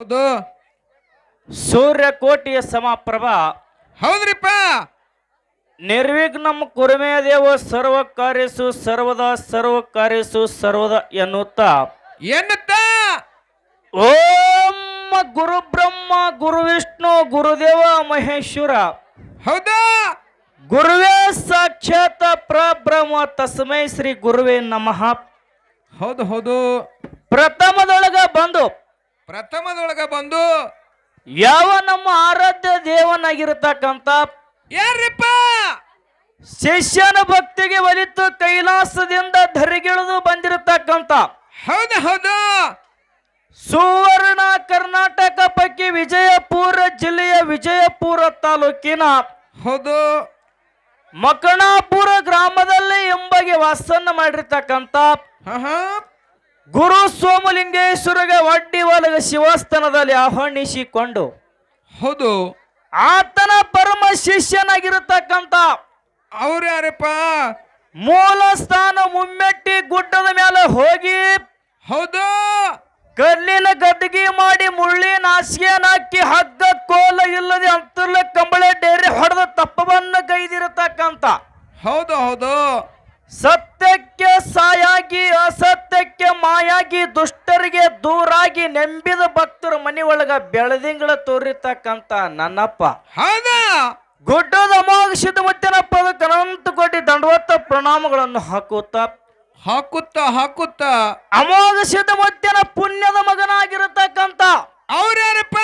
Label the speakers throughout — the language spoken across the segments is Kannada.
Speaker 1: ಹೌದು.
Speaker 2: ಸೂರ್ಯಕೋಟಿಯ ಸಮಪ್ರಭ.
Speaker 1: ಹೌದ್ರಿಪ್ಪ.
Speaker 2: ನಿರ್ವಿಘ್ನಂ ಕುರುಮೇ ದೇವ ಸರ್ವ ಕಾರ್ಯಸು ಸರ್ವದ ಸರ್ವ ಕಾರ್ಯಸು ಸರ್ವದ ಎನ್ನುತ್ತ.
Speaker 1: ಎನ್ನುತ್ತ.
Speaker 2: ಓಂ ಗುರು ಬ್ರಹ್ಮ ಗುರು ವಿಷ್ಣು ಗುರುದೇವ ಮಹೇಶ್ವರ.
Speaker 1: ಹೌದಾ.
Speaker 2: ಗುರುವೇ ಸಾಕ್ಷಾತ್ ಪ್ರಬ್ರಹ್ಮ ತಸ್ಮೈ ಶ್ರೀ ಗುರುವೇ ನಮಃ.
Speaker 1: ಹೌದು ಹೌದು.
Speaker 2: ಪ್ರಥಮದೊಳಗ ಬಂದು
Speaker 1: ಪ್ರಥಮದೊಳಗ ಬಂದು
Speaker 2: ಯಾವ ನಮ್ಮ ಆರಾಧ್ಯ ದೇವನಾಗಿರತಕ್ಕಂತ
Speaker 1: ಯಾರ್ರಿಪ್ಪ?
Speaker 2: ಶಿಷ್ಯನ ಭಕ್ತಿಗೆ ಒಲಿತು ಕೈಲಾಸದಿಂದ ಧರಿಗಿಳಿದು ಬಂದಿರತಕ್ಕಂತ
Speaker 1: ಹೌದು ಹೌದು.
Speaker 2: ಸುವರ್ಣ ಕರ್ನಾಟಕ ಪೈಕಿ ವಿಜಯಪುರ ಜಿಲ್ಲೆಯ ವಿಜಯಪುರ ತಾಲೂಕಿನ
Speaker 1: ಹೌದು.
Speaker 2: ಮಕಣಾಪುರ ಗ್ರಾಮದಲ್ಲಿ ಎಂಬಗೆ
Speaker 1: ಹಾ ಹಾ.
Speaker 2: ಗುರು ಸೋಮಲಿಂಗೇಶ್ವರಗೆ ಒಡ್ಡಿ ಒಲಗ ಶಿವಸ್ಥಾನದಲ್ಲಿ ಆಹ್ವಾನಿಸಿಕೊಂಡು
Speaker 1: ಹೌದು.
Speaker 2: ಆತನ ಪರಮ ಶಿಷ್ಯನಾಗಿರತಕ್ಕಂತ
Speaker 1: ಅವ್ರು ಯಾರಪ್ಪ?
Speaker 2: ಮೂಲ ಸ್ಥಾನ ಮುಮ್ಮೆಟ್ಟಿ ಗುಡ್ಡದ ಮೇಲೆ ಹೋಗಿ
Speaker 1: ಹೌದು.
Speaker 2: ಕಲ್ಲಿನ ಗದ್ದಿಗೆ ಮಾಡಿ ಮುಳ್ಳಿನ ಹಾಸಿಗೆಯನ್ನು ಹಾಕಿ ಹಗ್ಗ ಕೋಲ ಇಲ್ಲದೆ ಅಂತರ್ಲ ಕಂಬಳೆ ಡೇರೆ ಹೊಡೆದ ತಪ್ಪವನ್ನು ಕೈದಿರತಕ್ಕಂತ
Speaker 1: ಹೌದು ಹೌದು.
Speaker 2: ಸತ್ಯಕ್ಕೆ ಸಾಯಾಗಿ ಅಸತ್ಯಕ್ಕೆ ಮಾಯಾಗಿ ದುಷ್ಟರಿಗೆ ದೂರಾಗಿ ನೆಂಬಿದ ಭಕ್ತರ ಮನೆಯೊಳಗ ಬೆಳದಿಂಗಳ ತೋರಿತಕ್ಕಂತ ನನ್ನಪ್ಪ.
Speaker 1: ಹೌದಾ?
Speaker 2: ಗುಡ್ಡದ ಅಮೋಘ ಸಿದ್ಧಮುತ್ತಿನ ಪದಕ್ಕೆ ಅನಂತ ಕೋಟಿ ದಂಡವತ್ತ ಪ್ರಣಾಮಗಳನ್ನು ಹಾಕುತ್ತಾ.
Speaker 1: ಹಾಕುತ್ತ ಹಾಕುತ್ತ.
Speaker 2: ಅಮೋಘ ಸಿದ್ಧಮುತ್ತಿನ ಪುಣ್ಯದ ಮಗನಾಗಿರತಕ್ಕಂತ
Speaker 1: ಅವ್ರು ಯಾರಪ್ಪ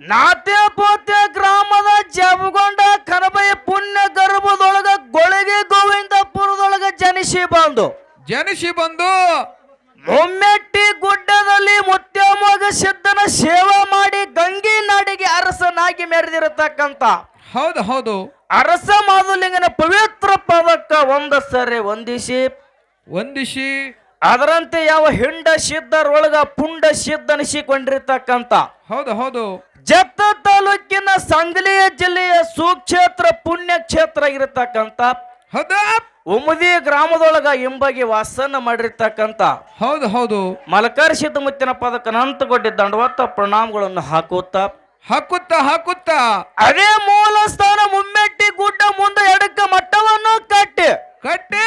Speaker 2: ನಾತೆ ಪೋತೆ ಗ್ರಾಮದ ಜಬಗೊಂಡ ಕನಬಯ ಪುಣ್ಯ ಗರ್ಭದೊಳಗ ಗೊಳಗೆ ಗೋವಿಂದಪುರದೊಳಗ ಜನಿಸಿ ಬಂದು.
Speaker 1: ಜನಿಸಿ ಬಂದು
Speaker 2: ಮುಮ್ಮೆಟ್ಟಿ ಗುಡ್ಡದಲ್ಲಿ ಮುತ್ಯಮೋಗ ಸಿದ್ಧನ ಸೇವೆ ಮಾಡಿ ಗಂಗೆ ನಾಡಿಗೆ ಅರಸನಾಗಿ ಮೆರೆದಿರತಕ್ಕಂತ.
Speaker 1: ಹೌದು ಹೌದು.
Speaker 2: ಅರಸ ಮಾಧುಲಿಂಗನ ಪವಿತ್ರ ಪದಕ್ಕ ಒಂದ ಸರಿ ವಂದಿಸಿ.
Speaker 1: ವಂದಿಸಿ.
Speaker 2: ಅದರಂತೆ ಯಾವ ಹಿಂಡ ಸಿದ್ಧರೊಳಗ ಪುಂಡ ಸಿದ್ಧನಿಸಿಕೊಂಡಿರ್ತಕ್ಕಂತ.
Speaker 1: ಹೌದು ಹೌದು.
Speaker 2: ಜತ್ತ ತಾಲೂಕಿನ ಸಂಗಲಿಯ ಜಿಲ್ಲೆಯ ಸುಕ್ಷೇತ್ರ ಪುಣ್ಯ ಕ್ಷೇತ್ರ ಇರತಕ್ಕಂತ.
Speaker 1: ಹೌದಾ?
Speaker 2: ಉಮದಿ ಗ್ರಾಮದೊಳಗ ಎಂಬಗೆ ವಾಸನ ಮಾಡಿರ್ತಕ್ಕಂತ
Speaker 1: ಹೌದು ಹೌದು.
Speaker 2: ಮಲಕರ್ ಸಿದ್ಧಮುತ್ತಿನ ಪದಕ ನಂತಗೊಡ್ಡಿ ದಂಡವತ್ತ ಪ್ರಣಾಮಗಳನ್ನು ಹಾಕುತ್ತಾ?
Speaker 1: ಹಾಕುತ್ತ ಹಾಕುತ್ತ.
Speaker 2: ಅದೇ ಮೂಲ ಸ್ಥಾನ ಮುಮ್ಮೆಟ್ಟಿ ಗುಡ್ಡ ಮುಂದೆ ಎಡಕ್ಕ ಮಟ್ಟವನ್ನು ಕಟ್ಟಿ.
Speaker 1: ಕಟ್ಟಿ.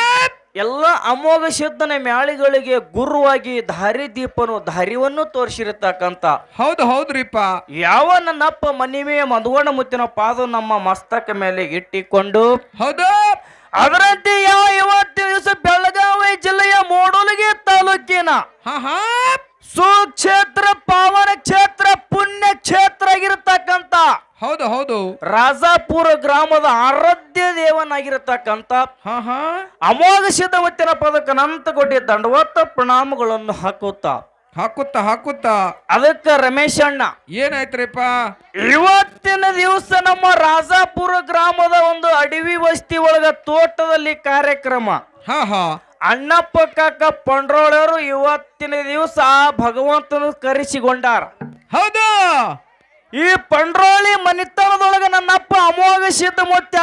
Speaker 2: ಎಲ್ಲ ಅಮೋಘ ಸಿದ್ಧನ ಮ್ಯಾಳಿಗಳಿಗೆ ಗುರುವಾಗಿ ದಾರಿ ದೀಪನು ದಾರಿವನ್ನು ತೋರಿಸಿರತಕ್ಕಂತ.
Speaker 1: ಹೌದು ಹೌದ್ರಿಪ್ಪ
Speaker 2: ಯಾವ ನನ್ನಪ್ಪ ಮನಿಮೆಯ ಮಧುವಣ ಮುತ್ತಿನ ಪಾದ ನಮ್ಮ ಮಸ್ತಕ ಮೇಲೆ ಇಟ್ಟಿಕೊಂಡು?
Speaker 1: ಹೌದು.
Speaker 2: ಅದರಂತೆ ಯಾವ ಇವತ್ತು ದಿವಸ ಬೆಳಗಾವಿ ಜಿಲ್ಲೆಯ ಮೂಡಲಗಿ ತಾಲೂಕಿನ ಸುಕ್ಷೇತ್ರ ಪಾವನ ಕ್ಷೇತ್ರ ಪುಣ್ಯ ಕ್ಷೇತ್ರ ಆಗಿರತಕ್ಕಂತ
Speaker 1: ಹೌದು ಹೌದು.
Speaker 2: ರಾಜಾಪುರ ಗ್ರಾಮದ ಆರಾಧ್ಯ ದೇವನಾಗಿರತಕ್ಕಂತ ಅಮೋಘ ಸಿದ್ಧವತ್ತಿನ ಪದಕ ನಂತಗೊಡ್ಡಿ ದಂಡವತ್ತ ಪ್ರಣಾಮಗಳನ್ನು ಹಾಕುತ್ತಾ
Speaker 1: ಹಾಕುತ್ತ ಹಾಕುತ್ತ.
Speaker 2: ಅದಕ್ಕೆ ರಮೇಶ್ ಅಣ್ಣ.
Speaker 1: ಏನಾಯ್ತ್ರಿಪ್ಪ?
Speaker 2: ಇವತ್ತಿನ ದಿವಸ ನಮ್ಮ ರಾಜಾಪುರ ಗ್ರಾಮದ ಒಂದು ಅಡವಿ ವಸ್ತಿ ಒಳಗ ತೋಟದಲ್ಲಿ ಕಾರ್ಯಕ್ರಮ.
Speaker 1: ಹಾ ಹಾ.
Speaker 2: ಅಣ್ಣಪ್ಪ ಕಾಕ ಪಂಡ್ರೋಳರು ಇವತ್ತಿನ ದಿವಸ ಆ ಭಗವಂತನ ಕರೆಸಿಕೊಂಡಾರ.
Speaker 1: ಹೌದು?
Speaker 2: ಈ ಪಂಡ್ರೋಳಿ ಮನಿತನದೊಳಗ ನನ್ನಪ್ಪ ಅಮೋಘ ಸಿದ್ಧ ಮುತ್ಯ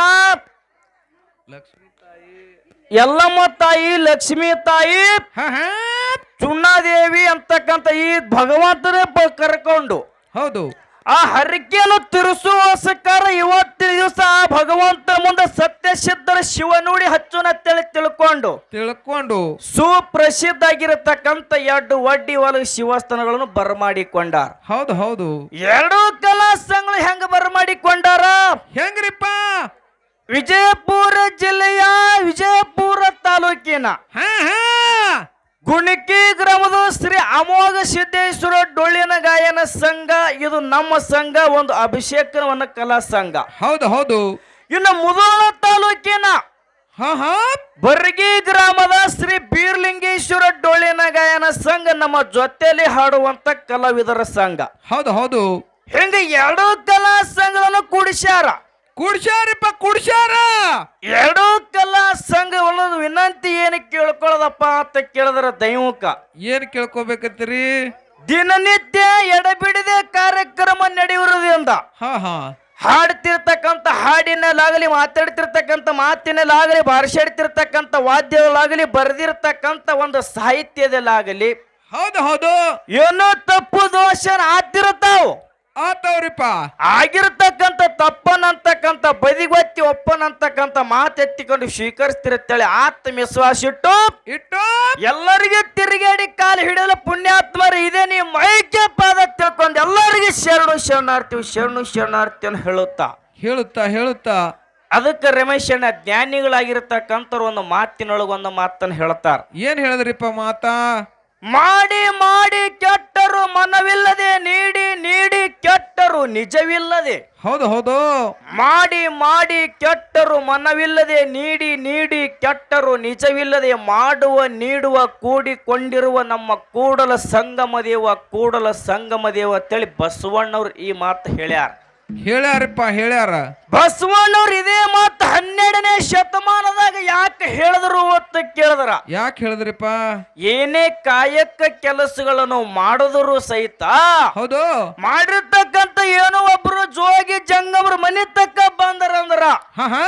Speaker 1: ತಾಯಿ.
Speaker 2: ಎಲ್ಲಮ್ಮ ತಾಯಿ ಲಕ್ಷ್ಮೀ ತಾಯಿ.
Speaker 1: ಹಾ.
Speaker 2: ಅಂತಕ್ಕಂಥ ಈ ಭಗವಂತನೇ ಕರ್ಕೊಂಡು
Speaker 1: ಹೌದು.
Speaker 2: ಆ ಹರಿಕೆಯನ್ನು ತಿರುಸುವ ಸರ್ಕಾರ ಇವತ್ತಿನ ದಿವಸ ಆ ಭಗವಂತನ ಮುಂದೆ ಸತ್ಯ ಸಿದ್ಧರ ಶಿವನುಡಿ ಹಚ್ಚುನ ತಿಳಿ ತಿಳ್ಕೊಂಡು
Speaker 1: ತಿಳ್ಕೊಂಡು
Speaker 2: ಸುಪ್ರಸಿದ್ಧ ಆಗಿರತಕ್ಕಂತ ಎರಡು ವಡ್ಡಿ ಒಳಗ ಶಿವಸ್ಥಾನಗಳನ್ನು ಬರಮಾಡಿಕೊಂಡಾರ.
Speaker 1: ಹೌದು ಹೌದು.
Speaker 2: ಎರಡು ಕಲಾ ಸಂಘಗಳು ಹೆಂಗ ಬರಮಾಡಿಕೊಂಡಾರ?
Speaker 1: ಹೆಂಗ್ರಿಪ್ಪ?
Speaker 2: ವಿಜಯಪುರ ಜಿಲ್ಲೆಯ ವಿಜಯಪುರ ತಾಲೂಕಿನ
Speaker 1: ಹಾ ಹಾ.
Speaker 2: ಗುಣಿಕಿ ಗ್ರಾಮದ ಶ್ರೀ ಅಮೋಘ ಸಿದ್ದೇಶ್ವರ ಡೊಳ್ಳಿನ ಗಾಯನ ಸಂಘ. ಇದು ನಮ್ಮ ಸಂಘ ಒಂದು ಅಭಿಷೇಕವನ್ನ ಕಲಾ ಸಂಘ.
Speaker 1: ಹೌದು ಹೌದು.
Speaker 2: ಇನ್ನು ಮುದೋಳ ತಾಲೂಕಿನ ಬರ್ಗಿ ಗ್ರಾಮದ ಶ್ರೀ ಬೀರ್ಲಿಂಗೇಶ್ವರ ಡೊಳ್ಳಿನ ಗಾಯನ ಸಂಘ ನಮ್ಮ ಜೊತೆಯಲ್ಲಿ ಹಾಡುವಂತ ಕಲಾವಿದರ ಸಂಘ.
Speaker 1: ಹೌದು ಹೌದು.
Speaker 2: ಹಿಂಗ ಎರಡು ಕಲಾ ಸಂಘವನ್ನು ಕೂಡಿಸ್ಯಾರ.
Speaker 1: ಕುಡ್ಸ್ಯಾರಿಪ್ಪ ಕುಡ್ಸ್ಯಾರ?
Speaker 2: ಎರಡು ಸಂಘ ಸಂಘಗಳನ್ನು ವಿನಂತಿ ಏನು ಕೇಳ್ಕೊಳ್ಳೋದಪ್ಪ ಅಂತ ಕೇಳಿದ್ರ ದೈವಕ
Speaker 1: ಏನ್ ಕೇಳ್ಕೊಬೇಕತ್ತೀರಿ
Speaker 2: ದಿನನಿತ್ಯ ಎಡಬಿಡದೆ ಕಾರ್ಯಕ್ರಮ ನಡೆಯುವುದರಿಂದ
Speaker 1: ಹಾ ಹಾ.
Speaker 2: ಹಾಡ್ತಿರ್ತಕ್ಕಂಥ ಹಾಡಿನಲ್ಲಾಗಲಿ ಮಾತಾಡ್ತಿರ್ತಕ್ಕಂಥ ಮಾತಿನಲ್ಲಾಗಲಿ ಬಾರಿಸಾಡ್ತಿರ್ತಕ್ಕಂಥ ವಾದ್ಯದಲ್ಲಾಗಲಿ ಬರೆದಿರ್ತಕ್ಕಂಥ ಒಂದು ಸಾಹಿತ್ಯದಲ್ಲಾಗಲಿ
Speaker 1: ಹೌದು ಹೌದು.
Speaker 2: ಏನೋ ತಪ್ಪು ದೋಷ ಆತಿರ್ತಾವ್
Speaker 1: ಆತವ್ರಿಪ್ಪ.
Speaker 2: ಆಗಿರ್ತಕ್ಕಂಥ ತಪ್ಪನಂತಕ್ಕಂಥ ಬದಿಗೊತ್ತಿ ಒಪ್ಪನಂತಕ್ಕಂಥ ಮಾತೆತ್ತಿಕೊಂಡು ಸ್ವೀಕರಿಸ್ತಿರುತ್ತೇಳಿ ಆತ್ಮವಿಶ್ವಾಸ ಇಟ್ಟು
Speaker 1: ಇಟ್ಟು.
Speaker 2: ಎಲ್ಲರಿಗೂ ತಿರುಗೇಡಿ ಕಾಲು ಹಿಡಿಯಲು ಪುಣ್ಯಾತ್ಮರು ಇದೆ ನೀ ಮೈಕೆ ಪಾದ ತಿಳ್ಕೊಂಡು ಎಲ್ಲರಿಗೂ ಶರಣು ಶರಣಾರ್ಥಿ ಶರಣು ಶರಣಾರ್ಥಿ ಅಂತ ಹೇಳುತ್ತಾ.
Speaker 1: ಹೇಳುತ್ತಾ ಹೇಳುತ್ತಾ.
Speaker 2: ಅದಕ್ಕೆ ರಮೇಶಣ್ಣ ಜ್ಞಾನಿಗಳಾಗಿರ್ತಕ್ಕಂಥವ್ರು ಒಂದು ಮಾತಿನೊಳಗೊಂದು ಮಾತನ್ನು ಹೇಳ್ತಾರ.
Speaker 1: ಏನ್ ಹೇಳಿದ್ರಿಪ್ಪ ಮಾತಾ?
Speaker 2: ಮಾಡಿ ಮಾಡಿ ಕೆಟ್ಟರು ಮನವಿಲ್ಲದೆ ನೀಡಿ ನೀಡಿ ಕೆಟ್ಟರು ನಿಜವಿಲ್ಲದೆ.
Speaker 1: ಹೌದು ಹೌದು.
Speaker 2: ಮಾಡಿ ಮಾಡಿ ಕೆಟ್ಟರು ಮನವಿಲ್ಲದೆ ನೀಡಿ ನೀಡಿ ಕೆಟ್ಟರು ನಿಜವಿಲ್ಲದೆ ಮಾಡುವ ನೀಡುವ ಕೂಡಿಕೊಂಡಿರುವ ನಮ್ಮ ಕೂಡಲ ಸಂಗಮ ದೇವ ಕೂಡಲ ಸಂಗಮ ದೇವ ಅಂತೇಳಿ ಬಸವಣ್ಣವ್ರು ಈ ಮಾತು ಹೇಳ್ಯಾರ.
Speaker 1: ಹೇಳ್ಯಾರಪ್ಪ ಹೇಳ್ಯಾರ.
Speaker 2: ಬಸವಣ್ಣವ್ರು ಇದೇ ಮಾತು ಹನ್ನೆರಡನೇ ಶತಮಾನದಾಗ ಯಾಕೆ ಹೇಳಿದ್ರು ಅಂತ ಕೇಳಿದ್ರ?
Speaker 1: ಯಾಕೆ ಹೇಳಿದ್ರಿಪ್ಪ?
Speaker 2: ಏನೇ ಕಾಯಕ ಕೆಲಸಗಳನ್ನು ಮಾಡಿದ್ರು ಸಹಿತ
Speaker 1: ಹೌದು.
Speaker 2: ಮಾಡಿರ್ತಕ್ಕಂಥ ಏನೋ ಒಬ್ರು ಜೋಗಿ ಜಂಗಮರು ಮನೆ ತಕ್ಕ ಬಂದರಂದ್ರ
Speaker 1: ಹಾ ಹಾ.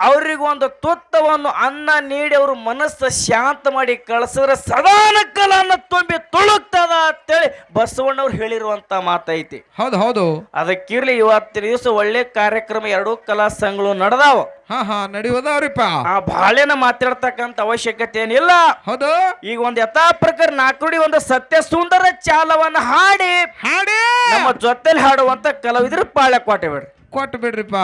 Speaker 2: ಅವ್ರಿಗೆ ಒಂದು ತುತ್ತವನ್ನು ಅನ್ನ ನೀಡಿ ಅವ್ರ ಮನಸ್ಸು ಶಾಂತ ಮಾಡಿ ಕಳ್ಸಿದ್ರೆ ಸದಾನ ಕಲನ್ನ ತುಂಬಿ ತುಳುಕ್ತದ ಅಂತೇಳಿ ಬಸವಣ್ಣವ್ರು ಹೇಳಿರುವಂತ ಮಾತೈತಿ.
Speaker 1: ಹೌದು ಹೌದು.
Speaker 2: ಅದಕ್ಕಿರ್ಲಿ ಇವತ್ತಿನ ದಿವಸ ಒಳ್ಳೆ ಕಾರ್ಯಕ್ರಮ ಎರಡೂ ಕಲಾ ಸಂಘಗಳು ನಡೆದಾವ.
Speaker 1: ಹಾ ಹಾ ನಡೆಯುವುದವ್ರಿಪ್ಪ
Speaker 2: ಆ ಬಾಳೆನ ಮಾತಾಡ್ತಕ್ಕಂತ ಅವಶ್ಯಕತೆ ಏನಿಲ್ಲ.
Speaker 1: ಹೌದು.
Speaker 2: ಈಗ ಒಂದು ಯಥಾ ಪ್ರಕಾರ ನಾಲ್ಕುಡಿ ಒಂದು ಸತ್ಯ ಸುಂದರ ಚಾಲವನ್ನ ಹಾಡಿ.
Speaker 1: ಹಾಡಿ.
Speaker 2: ನಮ್ಮ ಜೊತೆಲಿ ಹಾಡುವಂತ ಕಲಾವಿದರು ಪಾಳೆ ಕೊಟ್ಟೆ ಬಿಡ್ರಿ.
Speaker 1: ಕೊಟ್ಟು ಬಿಡ್ರಿಪ್ಪ.